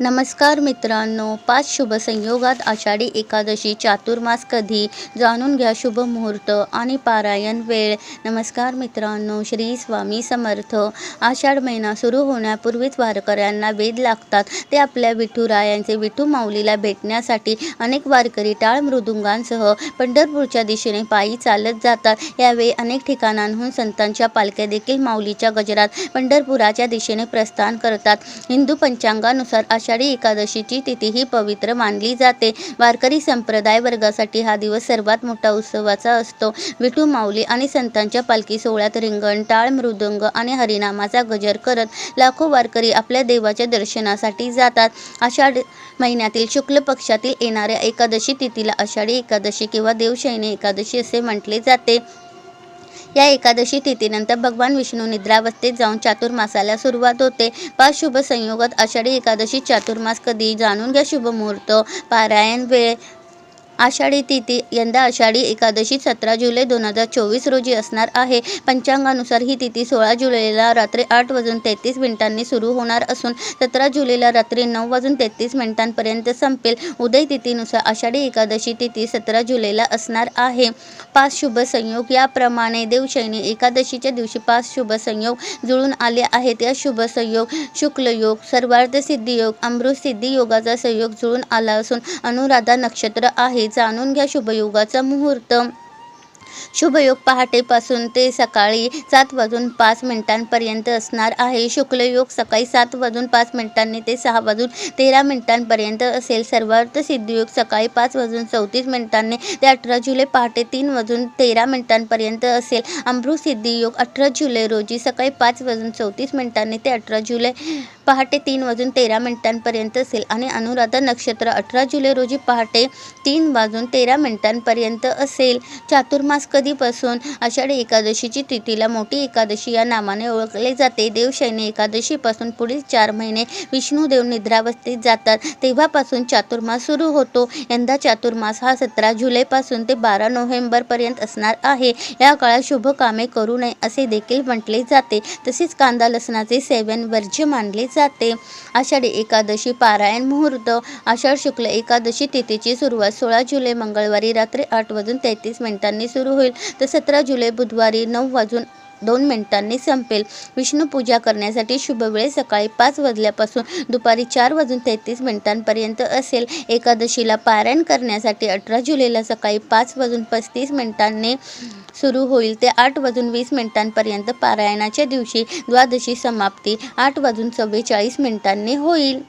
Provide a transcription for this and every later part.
नमस्कार मित्रांनो पाच शुभ संयोगात आषाढी एकादशी चातुर्मास कधी? जाणून घ्या शुभ मुहूर्त आणि पारायण वेळ. नमस्कार मित्रांनो श्री स्वामी समर्थ. आषाढ महिना सुरू होण्यापूर्वीच वारकऱ्यांना वेध लागतात. ते आपल्या विठुरायांचे विठू माऊलीला भेटण्यासाठी अनेक वारकरी टाळ मृदुंगांसह पंढरपूरच्या दिशेने पायी चालत जातात. यावेळी अनेक ठिकाणांहून संतांच्या पालख्या देखील माऊलीच्या गजरात पंढरपुराच्या दिशेने प्रस्थान करतात. हिंदू पंचांगानुसार आषाढी एकादशीची तिथी ही पवित्र मानली जाते. वारकरी संप्रदाय वर्गासाठी हा दिवस सर्वात मोठा उत्सवाचा असतो. विठू माऊली आणि संतांच्या पालखी सोहळ्यात रिंगण टाळ मृदंग आणि हरिनामाचा गजर करत लाखो वारकरी आपल्या देवाच्या दर्शनासाठी जातात. आषाढ महिन्यातील शुक्ल पक्षातील येणाऱ्या एकादशी तिथीला आषाढी एकादशी किंवा देवशयनी एकादशी असे म्हटले जाते. या एकादशी तिथीनंतर भगवान विष्णू निद्रावस्थेत जाऊन चातुर्मासाला सुरुवात होते. पाच शुभ संयोगात आषाढी एकादशी चातुर्मास कधी? जाणून घ्या शुभ मुहूर्त. पारायण वेळ आषाढी तिथी यंदा आषाढी एकादशी सतरा जुलै दोन हजार चोवीस रोजी असणार आहे. पंचांगानुसार ही तिथी सोळा जुलैला रात्री आठ वाजून तेहतीस मिनिटांनी सुरू होणार असून सतरा जुलैला रात्री नऊ वाजून तेहतीस मिनिटांपर्यंत संपेल. उदय तिथीनुसार आषाढी एकादशी तिथी सतरा जुलैला असणार आहे. पाच शुभ संयोग याप्रमाणे देवशैनी एकादशीच्या दिवशी पाच शुभ संयोग जुळून आले आहेत. या शुभ संयोग शुक्ल योग सर्वार्थ सिद्धी योग अमृत सिद्धी योगाचा संयोग जुळून आला असून अनुराधा नक्षत्र आहे. जाणून घ्या शुभयोगाचा मुहूर्त. शुभयोग पहाटेपासून ते सकाळी सात वाजून पाच मिनिटांपर्यंत असणार आहे. शुक्लयोग सकाळी सात वाजून पाच मिनिटांनी ते सहा वाजून तेरा मिनिटांपर्यंत असेल. सर्वार्थ सिद्धयोग सकाळी पाच वाजून चौतीस मिनिटांनी ते अठरा जुलै पहाटे तीन वाजून तेरा मिनिटांपर्यंत असेल. अमृत सिद्धियोग अठरा जुलै रोजी सकाळी पाच वाजून चौतीस मिनिटांनी ते अठरा जुलै पहाटे तीन वाजून तेरा मिनिटांपर्यंत असेल आणि अनुराधा नक्षत्र अठरा जुलै रोजी पहाटे तीन वाजून तेरा मिनिटांपर्यंत असेल. चातुर्मास कधीपासून? आषाढी एकादशीची तिथीला मोठी एकादशी या नावाने ओळखले जाते. देवशैनी एकादशीपासून पुढील चार महिने विष्णुदेव निद्रावस्थेत जातात. तेव्हापासून चातुर्मास सुरू होतो. यंदा चातुर्मास हा सतरा जुलैपासून ते बारा नोव्हेंबरपर्यंत असणार आहे. या काळात शुभ कामे करू नये असे देखील म्हटले जाते. तसेच कांदा लसणाचे सेवन वर्ज्य मानले जाते. आषाढी एकादशी पारायण मुहूर्त आषाढ शुक्ल एकादशी तिथीची सुरुवात सोळा जुलै मंगळवारी रात्री आठ वाजून तेहतीस मिनिटांनी सुरू होईल. तर सतरा जुलै बुधवारी नऊ वाजून दोन मिनिटांनी संपेल. विष्णू पूजा करण्यासाठी शुभ वेळ सकाळी पाच वाजल्यापासून दुपारी चार वाजून तेहतीस मिनिटांपर्यंत असेल. एकादशीला पारायण करण्यासाठी अठरा जुलैला सकाळी पाच वाजून पस्तीस मिनिटांनी सुरू होईल. ते आठ वाजून वीस मिनिटांपर्यंत पारायणाच्या दिवशी द्वादशी समाप्ती आठ वाजून चव्वेचाळीस मिनिटांनी होईल.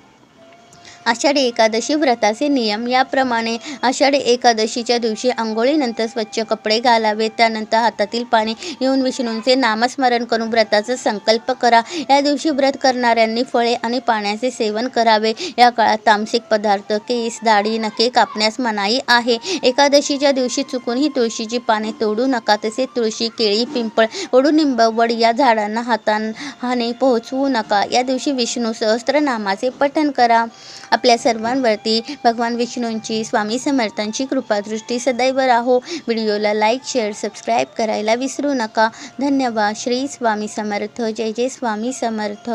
आषाढी एकादशी व्रताचे नियम याप्रमाणे आषाढी एकादशीच्या दिवशी आंघोळीनंतर स्वच्छ कपडे घालावे त्यानंतर हातातील पाणी येऊन विष्णूंचे नामस्मरण करून व्रताचा संकल्प करा. या दिवशी व्रत करणाऱ्यांनी फळे आणि पाण्याचे सेवन करावे. या काळात तामसिक पदार्थ केस दाढी नखे कापण्यास मनाई आहे. एकादशीच्या दिवशी चुकूनही तुळशीची पाने तोडू नका तसेच तुळशी केळी पिंपळ कडुनिंब वड या झाडांना हाताने पोहोचवू नका. या दिवशी विष्णू सहस्त्रनामाचे पठण करा. आपल्या सर्वांवरती भगवान विष्णूंची स्वामी समर्थांची कृपादृष्टी सदैव राहो. व्हिडिओला लाईक शेअर सबस्क्राईब करायला विसरू नका. धन्यवाद. श्री स्वामी समर्थ. जय जय स्वामी समर्थ.